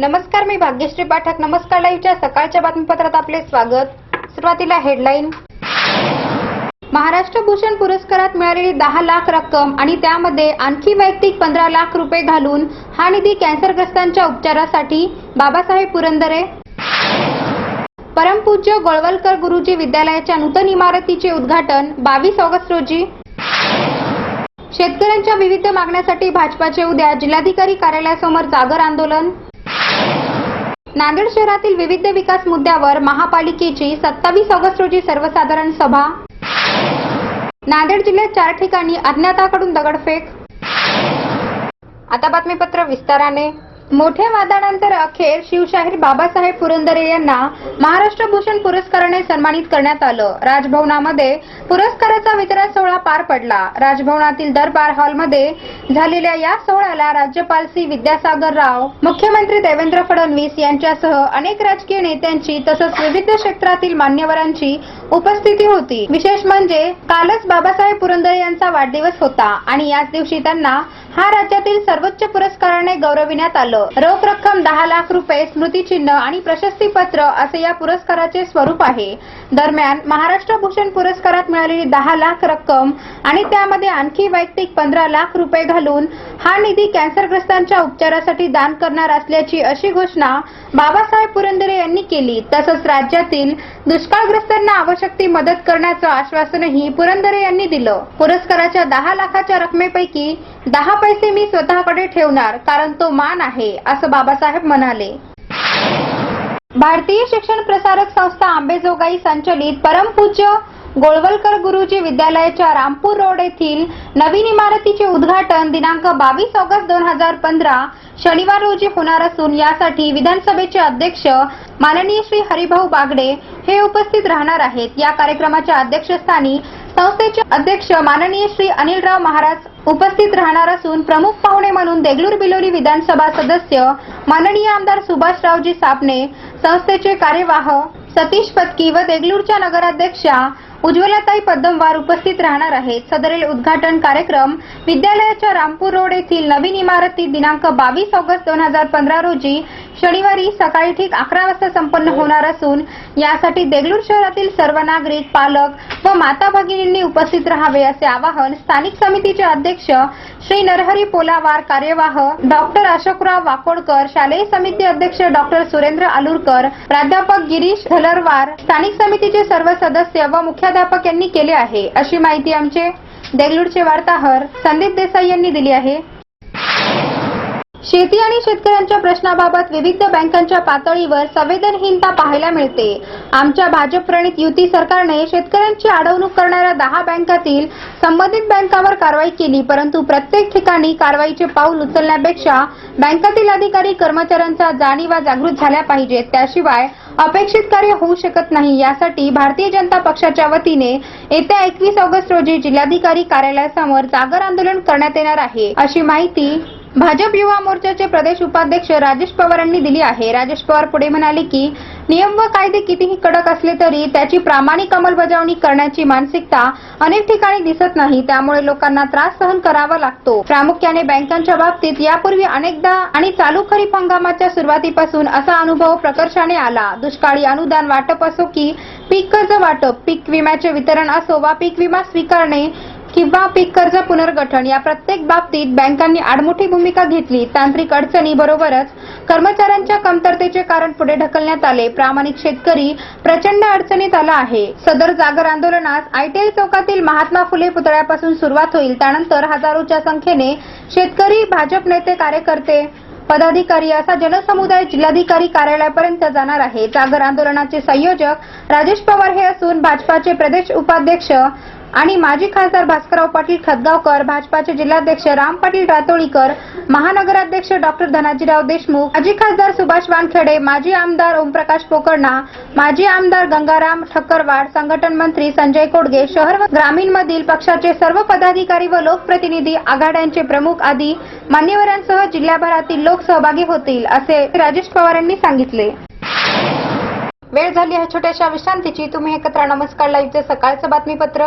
नमस्कार मी भाग्यश्री पाठक. नमस्कार लाईव्हच्या सकाळच्या बातमीपत्रात आपले स्वागत. सुरुवातीला हेडलाईन. महाराष्ट्र भूषण पुरस्कारात मिळालेली दहा लाख रक्कम आणि त्यामध्ये आणखी वैयक्तिक पंधरा लाख रुपये घालून हा निधी कॅन्सरग्रस्तांच्या उपचारासाठी बाबासाहेब पुरंदरे परमपूज्य गोळवलकर गुरुजी विद्यालयाच्या नूतन इमारतीचे उद्घाटन बावीस ऑगस्ट रोजी. शेतकऱ्यांच्या विविध मागण्यासाठी भाजपाचे उद्या जिल्हाधिकारी कार्यालयासमोर जागर आंदोलन. नांदेड शहरातील विविध विकास मुद्द्यावर महापालिकेची सत्तावीस ऑगस्ट रोजी सर्वसाधारण सभा. नांदेड जिल्ह्यात चार ठिकाणी अज्ञाताकडून दगडफेक. आता बातमीपत्र विस्ताराने. मोठ्या वादानंतर अखेर शिवशाहीर बाबासाहेब पुरंदरे यांना महाराष्ट्र भूषण पुरस्काराने सन्मानित करण्यात आलं. राजभवनामध्ये पुरस्काराचा वितरण सोहळा पार पडला. राजभवनातील दरबार हॉलमध्ये झालेल्या या सोहळ्याला राज्यपाल सी विद्यासागर राव मुख्यमंत्री देवेंद्र फडणवीस यांच्यासह अनेक राजकीय नेत्यांची तसंच विविध क्षेत्रातील मान्यवरांची उपस्थिती होती. विशेष म्हणजे कालच बाबासाहेब पुरंदरे यांचा वाढदिवस होता आणि याच दिवशी त्यांना हा राज्यातील सर्वोच्च पुरस्काराने गौरविण्यात आलं. रोख रक्कम दहा लाख रुपये स्मृतिचिन्ह आणि प्रशस्तीपत्र असे या पुरस्काराचे स्वरूप आहे. दरम्यान महाराष्ट्र भूषण पुरस्कारात मिळालेली दहा लाख रक्कम आणि त्यामध्ये आणखी वैयक्तिक पंधरा लाख रुपये घालून हा निधी कॅन्सरग्रस्तांच्या उपचारासाठी दान करणार असल्याची अशी घोषणा बाबासाहेब पुरंदरे यांनी केली. तसंच राज्यातील दुष्काळग्रस्तांना आवश्यक ती मदत करण्याचं आश्वासनही पुरंदरे यांनी दिलं. पुरस्काराच्या दहा लाखाच्या रकमेपैकी दहा पैसे मी स्वतःकडे ठेवणार कारण तो मान आहे असं बाबासाहेब म्हणाले. भारतीय शिक्षण प्रसारक संस्था आंबेजोगाई संचलित परमपूज्य गोळवलकर गुरुजी विद्यालयाच्या रामपूर रोड येथील नवीन इमारतीचे उद्घाटन दिनांक बावीस ऑगस्ट दोन हजार पंधरा शनिवार रोजी होणार असून यासाठी विधानसभेचे अध्यक्ष माननीय श्री हरिभाऊ बागडे हे उपस्थित राहणार आहेत. या कार्यक्रमाच्या अध्यक्षस्थानी संस्थेचे अध्यक्ष माननीय श्री अनिलराव महाराज उपस्थित राहणार असून प्रमुख पाहुणे म्हणून देगलूर बिलोली विधानसभा सदस्य माननीय आमदार सुभाषरावजी सापणे संस्थेचे कार्यवाह सतीश पत्की व देगलूरच्या नगराध्यक्षा उज्ज्वलाताई पद्मवार उपस्थित राहणार आहेत. सदरील उद्घाटन कार्यक्रम विद्यालयाच्या रामपूर रोड येथील नवीन इमारतीत दिनांक बावीस ऑगस्ट दोन हजार पंधरा रोजी शनिवारी सकाळी ठीक अकरा वाजता संपन्न होणार असून यासाठी देगलूर शहरातील सर्व नागरिक पालक व माता भगिनींनी उपस्थित राहावे असे आवाहन स्थानिक समितीचे अध्यक्ष श्री नरहरी पोलावार कार्यवाह डॉक्टर अशोकराव वाकोडकर शालेय समिती अध्यक्ष डॉक्टर सुरेंद्र आलुरकर प्राध्यापक गिरीश झलरवार स्थानिक समितीचे सर्व सदस्य व मुख्याध्यापक यांनी केले आहे. अशी माहिती आमचे देगलूरचे वार्ताहर संदीप देसाई यांनी दिली आहे. शेती आणि शेतकऱ्यांच्या प्रश्नाबाबत विविध बँकांच्या पातळीवर संवेदनहीनता पाहायला मिळते. आमच्या भाजप प्रणित युती सरकारने शेतकऱ्यांची अडवणूक करणाऱ्या दहा बँकातील संबंधित बँकावर कारवाई केली परंतु प्रत्येक ठिकाणी कारवाईचे पाऊल उचलण्यापेक्षा बँकातील अधिकारी कर्मचाऱ्यांचा जाणीवा जागृत झाल्या पाहिजेत. त्याशिवाय अपेक्षित कार्य होऊ शकत नाही. यासाठी भारतीय जनता पक्षाच्या वतीने येत्या एकवीस ऑगस्ट रोजी जिल्हाधिकारी कार्यालयासमोर जागर आंदोलन करण्यात येणार आहे. अशी माहिती भाजप युवा मोर्चाचे प्रदेश उपाध्यक्ष राजेश पवारांनी दिली आहे. राजेश पवार पुढे म्हणाले की नियम व कायदे कितीही कडक असले तरी त्याची प्रामाणिक अंमलबजावणी करण्याची मानसिकता अनेक ठिकाणी दिसत नाही. त्यामुळे लोकांना त्रास सहन करावा लागतो. प्रामुख्याने बँकांच्या बाबतीत यापूर्वी अनेकदा आणि चालू खरीप हंगामाच्या सुरुवातीपासून असा अनुभव प्रकर्षाने आला. दुष्काळी अनुदान वाटप असो की पीक कर्ज वाटप पीक विम्याचे वितरण असो वा पीक विमा स्वीकारणे किंवा पीक कर्ज पुनर्गठन या प्रत्येक बाबतीत बँकांनी आडमुठी भूमिका घेतली. तांत्रिक अडचणी बरोबरच कर्मचाऱ्यांच्या कमतरतेचे कारण पुढे ढकलण्यात आले. प्रामाणिक शेतकरी प्रचंड अडचणीत आला आहे. सदर जागर आंदोलनास आयटीआय चौकातील महात्मा फुले पुतळ्यापासून सुरुवात होईल. त्यानंतर हजारोच्या संख्येने शेतकरी भाजप नेते कार्यकर्ते पदाधिकारी असा जनसमुदाय जिल्हाधिकारी कार्यालयापर्यंत जाणार आहे. जागर आंदोलनाचे संयोजक राजेश पवार हे असून भाजपाचे प्रदेश उपाध्यक्ष आणि माजी खासदार भास्करराव पाटील खतगावकर भाजपाचे जिल्हाध्यक्ष राम पाटील रातोळीकर महानगराध्यक्ष डॉक्टर धनाजीराव देशमुख माजी खासदार सुभाष वानखेडे माजी आमदार ओमप्रकाश पोकर्णा माजी आमदार गंगाराम ठक्करवाड संघटन मंत्री संजय कोडगे शहर व ग्रामीण मधील पक्षाचे सर्व पदाधिकारी व लोकप्रतिनिधी आघाड्यांचे प्रमुख आदी मान्यवरांसह जिल्ह्याभरातील लोक सहभागी होतील असे राजेश पवार यांनी सांगितले. वेळ झाली आहे छोट्याशा विश्रांतीची. तुम्ही एकत्र नमस्कार. लाईव्हचे सकाळचं बातमीपत्र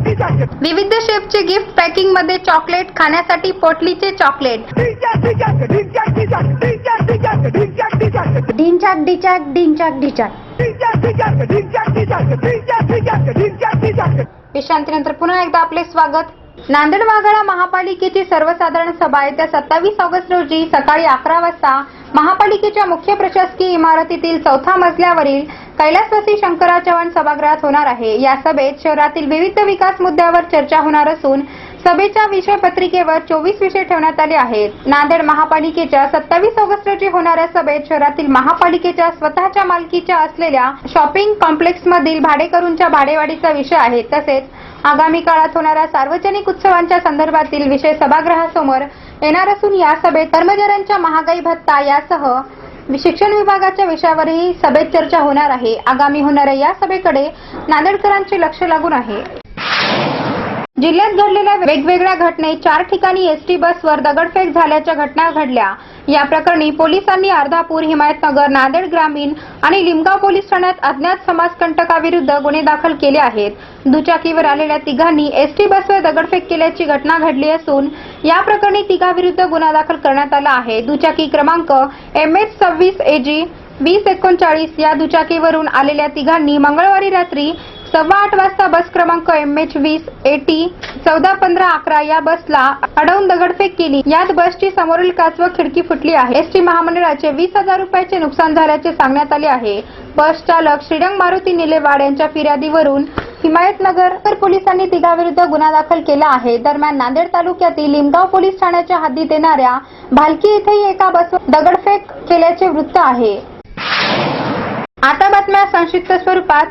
विविध शेपचे गिफ्ट पॅकिंगमध्ये चॉकलेट खाण्यासाठी पोटलीचे चॉकलेट डिंचाक डिचाक डिंचाक डिचाक विश्रांतीनंतर पुन्हा एकदा आपले स्वागत नांदेड वाघाळा महापालिकेची सर्वसाधारण सभा येत्या सत्तावीस ऑगस्ट रोजी सकाळी अकरा वाजता महापालिकेच्या मुख्य प्रशासकीय इमारतीतील चौथा मजल्यावरील कैलासवासी शंकरराव चव्हाण सभागृहात होणार आहे. या सभेत शहरातील विविध विकास मुद्द्यावर चर्चा होणार असून सभेच्या विषय पत्रिकेवर चोवीस विषय ठेवण्यात आले आहेत. नांदेड महापालिकेच्या सत्तावीस ऑगस्ट रोजी होणाऱ्या सभेत शहरातील महापालिकेच्या स्वतःच्या मालकीच्या असलेल्या शॉपिंग कॉम्प्लेक्स मधील भाडेकरूंच्या भाडेवाढीचा विषय आहे. तसेच आगामी काळात होणाऱ्या सार्वजनिक उत्सवांच्या संदर्भातील विषय सभागृहासमोर येणार असून या सभेत कर्मचाऱ्यांच्या महागाई भत्ता यासह शिक्षण विभागाच्या विषयावरही सभेत चर्चा होणार आहे. आगामी होणाऱ्या या सभेकडे नांदेडकरांचे लक्ष लागून आहे. जिल्ह्यात घडलेल्या वेगवेगळ्या घटनेत चार ठिकाणी एसटी बसवर दगडफेक झाल्याच्या घटना घडल्या. या प्रकरणी पोलिसांनी अर्धापूर हिमायतनगर नांदेड ग्रामीण आणि लिमगाव पोलीस ठाण्यात अज्ञात समाजकंटकाविरुद्ध गुन्हे दाखल केले आहेत. दुचाकीवर आलेल्या तिघांनी एसटी बसवर दगडफेक केल्याची घटना घडली असून या प्रकरणी तिघाविरुद्ध गुन्हा दाखल करण्यात आला आहे. दुचाकी क्रमांक एम एच सव्वीस एजी वीस एकोणचाळीस या दुचाकीवरून आलेल्या तिघांनी मंगळवारी रात्री सव्वा आठ वाजता बस क्रमांक एम एच वीस एटी चौदा पंधरा अकरा या बसला अडवून दगडफेक केली. यात बसची समोरील काच व खिडकी फुटली आहे. एसटी महामंडळाचे वीस हजार रुपयाचे नुकसान झाल्याचे सांगण्यात आले आहे. बस चालक श्रीरंग मारुती निलेवाड यांच्या फिर्यादीवरून हिमायतनगर तर पोलिसांनी तिघाविरुद्ध गुन्हा दाखल केला आहे. दरम्यान नांदेड तालुक्यातील लिमगाव पोलीस ठाण्याच्या हद्दीत येणाऱ्या भालकी येथेही एका बसवर दगडफेक केल्याचे वृत्त आहे. आता बातम्या संक्षिप्त स्वरूपात.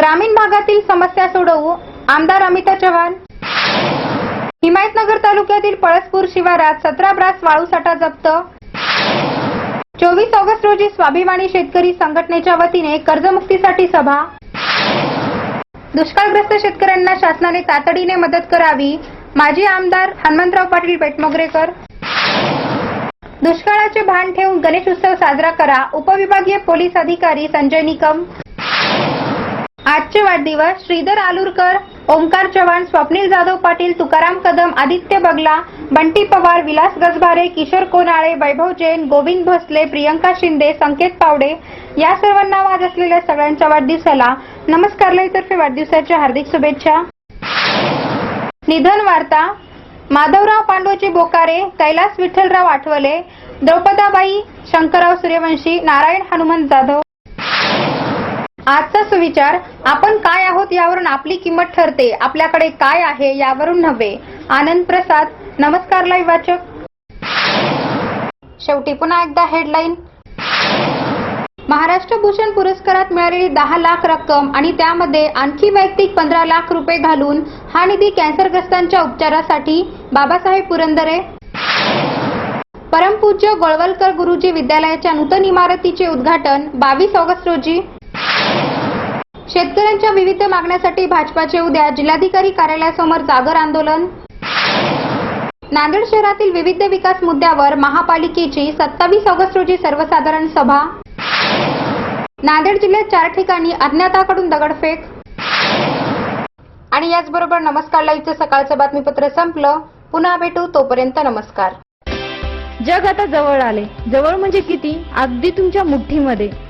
ग्रामीण भागातील समस्या सोडवू आमदार अमिता चव्हाण. हिमायतनगर तालुक्यातील पळसपूर शिवारात सतरा ब्रास वाळू साठा जप्त. चोवीस ऑगस्ट रोजी स्वाभिमानी शेतकरी संघटनेच्या वतीने कर्जमुक्तीसाठी सभा. दुष्काळग्रस्त शेतकऱ्यांना शासनाने तातडीने मदत करावी माजी आमदार हनुमंतराव पाटील बेटमोगरेकर दुष्काळाचे भान ठेवून गणेश उत्सव साजरा करा उपविभागीय पोलीस अधिकारी संजय निकम. आजचे वाढदिवस श्रीधर आलुरकर ओमकार चव्हाण स्वप्नील जाधव पाटील तुकाराम कदम आदित्य बगला बंटी पवार विलास गजभारे किशोर कोनाळे वैभव जैन गोविंद भोसले प्रियंका शिंदे संकेत पावडे या सर्वांना वाज असलेल्या सगळ्यांच्या वाढदिवसाला नमस्कार लईतर्फे वाढदिवसाच्या हार्दिक शुभेच्छा. निधन वार्ता माधवराव पांडोजी बोकारे कैलास विठ्ठलराव आठवले द्रौपदाबाई शंकरराव सूर्यवंशी नारायण हनुमंत जाधव आजचा सुविचार आपण काय आहोत यावरून आपली किंमत ठरते आपल्याकडे काय आहे यावरून नव्हे. आनंद प्रसाद नमस्कार लाईव्ह वाचक. शेवटी पुन्हा एकदा हेडलाईन. महाराष्ट्र भूषण पुरस्कारात मिळालेली दहा लाख रक्कम आणि त्यामध्ये आणखी वैयक्तिक पंधरा लाख रुपये घालून हा निधी कॅन्सरग्रस्तांच्या उपचारासाठी बाबासाहेब पुरंदरे परमपूज्य गोळवलकर गुरुजी विद्यालयाच्या नूतन इमारतीचे उद्घाटन बावीस ऑगस्ट रोजी. शेतकऱ्यांच्या विविध मागण्यासाठी भाजपाचे उद्या जिल्हाधिकारी कार्यालयासमोर जागर आंदोलन. नांदेड शहरातील विविध विकास मुद्द्यावर महापालिकेची सत्तावीस ऑगस्ट रोजी सर्वसाधारण सभा. नांदेड जिल्ह्यात चार ठिकाणी अज्ञाताकडून दगडफेक. आणि याचबरोबर नमस्कारला इथं सकाळचं बातमीपत्र संपलं. पुन्हा भेटू तोपर्यंत नमस्कार. जग आता जवळ आले. जवळ म्हणजे किती? अगदी तुमच्या मुठ्ठीमध्ये